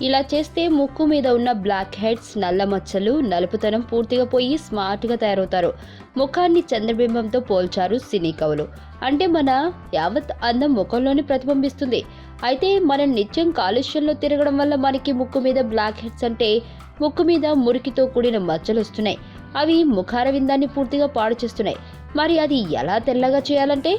ఇలా చేస్తే ముక్కు మీద ఉన్న బ్లాక్ హెడ్స్ నల్ల మచ్చలు నలుపుతనం పూర్తిగా పోయి స్మార్ట్గా తయారవుతారు. ముఖాన్ని చంద్రబింబంతో పోల్చారు సినీ కవులు. అంటే మన యావత్ అందం ముఖంలోనే ప్రతిబింబిస్తుంది. అయితే మనం నిత్యం కాలుష్యంలో తిరగడం వల్ల మనకి ముక్కు మీద బ్లాక్ హెడ్స్ అంటే ముక్కు మీద మురికితో కూడిన మచ్చలు వస్తున్నాయి. అవి ముఖారవిందాన్ని పూర్తిగా పాడు చేస్తున్నాయి. మరి అది ఎలా తెల్లగా చేయాలంటే?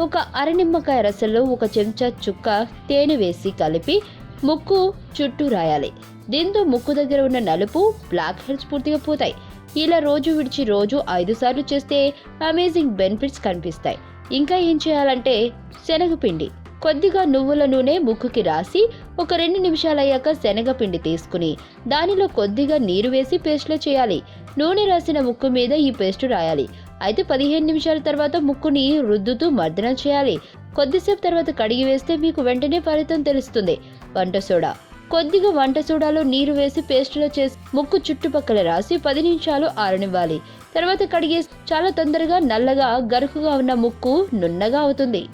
ఒక అరనిమ్మకాయ రసంలో ఒక చెంచా చుక్క తేనె వేసి కలిపి ముక్కు చుట్టూ రాయాలి. దీంతో ముక్కు దగ్గర ఉన్న నలుపు బ్లాక్ హెడ్స్ పూర్తిగా పోతాయి. ఇలా రోజు విడిచి రోజు ఐదు సార్లు చేస్తే అమేజింగ్ బెనిఫిట్స్ కనిపిస్తాయి. ఇంకా ఏం చేయాలంటే శనగపిండి కొద్దిగా నువ్వుల నూనె ముక్కుకి రాసి ఒక రెండు నిమిషాలయ్యాక శనగపిండి తీసుకుని దానిలో కొద్దిగా నీరు వేసి పేస్ట్లో చేయాలి. నూనె రాసిన ముక్కు మీద ఈ పేస్ట్ రాయాలి. అయితే పదిహేను నిమిషాల తర్వాత ముక్కుని రుద్దుతూ మర్దనం చేయాలి. కొద్దిసేపు తర్వాత కడిగి వేస్తే మీకు వెంటనే ఫలితం తెలుస్తుంది. వంట సోడా. కొద్దిగా వంట సోడాలో నీరు వేసి పేస్టులో చేసి ముక్కు చుట్టుపక్కల రాసి పది నిమిషాలు ఆరనివ్వాలి. తర్వాత కడిగే చాలా తొందరగా నల్లగా గరుకుగా ఉన్న ముక్కు నున్నగా అవుతుంది.